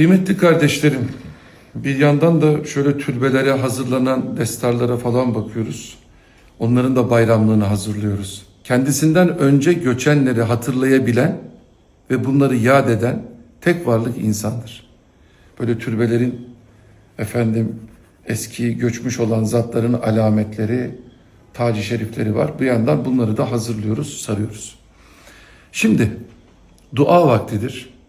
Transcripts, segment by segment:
Kıymetli kardeşlerim, bir yandan da şöyle türbelere hazırlanan destarlara falan bakıyoruz. Onların da bayramlığını hazırlıyoruz. Kendisinden önce göçenleri hatırlayabilen ve bunları yad eden tek varlık insandır. Böyle türbelerin efendim eski göçmüş olan zatların alametleri, taci şerifleri var. Bu yandan bunları da hazırlıyoruz, sarıyoruz. Şimdi dua vaktidir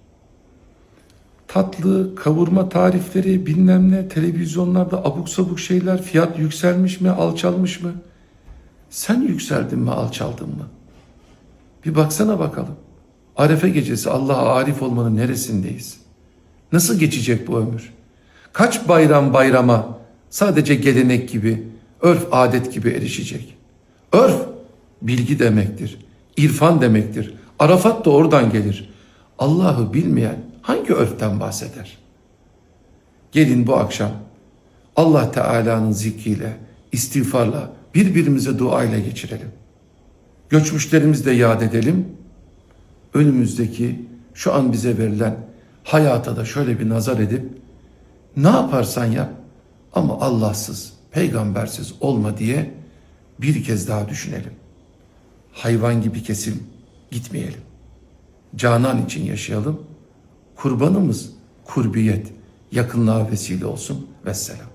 tatlı kavurma tarifleri bilmem ne televizyonlarda abuk sabuk şeyler fiyat yükselmiş mi alçalmış mı? Sen yükseldin mi alçaldın mı? Bir baksana bakalım. Arefe gecesi Allah'a arif olmanın neresindeyiz? Nasıl geçecek bu ömür? Kaç bayram bayrama sadece gelenek gibi, örf adet gibi erişecek? Örf bilgi demektir, irfan demektir. Arafat da oradan gelir. Allah'ı bilmeyen hangi örften bahseder? Gelin bu akşam Allah Teala'nın zikriyle, istiğfarla, birbirimize duayla geçirelim. Göçmüşlerimizi de yad edelim. Önümüzdeki şu an bize verilen hayata da şöyle bir nazar edip ne yaparsan yap ama Allahsız, peygambersiz olma diye bir kez daha düşünelim. Hayvan gibi kesim gitmeyelim. Canan için yaşayalım. Kurbanımız kurbiyet, yakınlığa vesile olsun. Vesselam.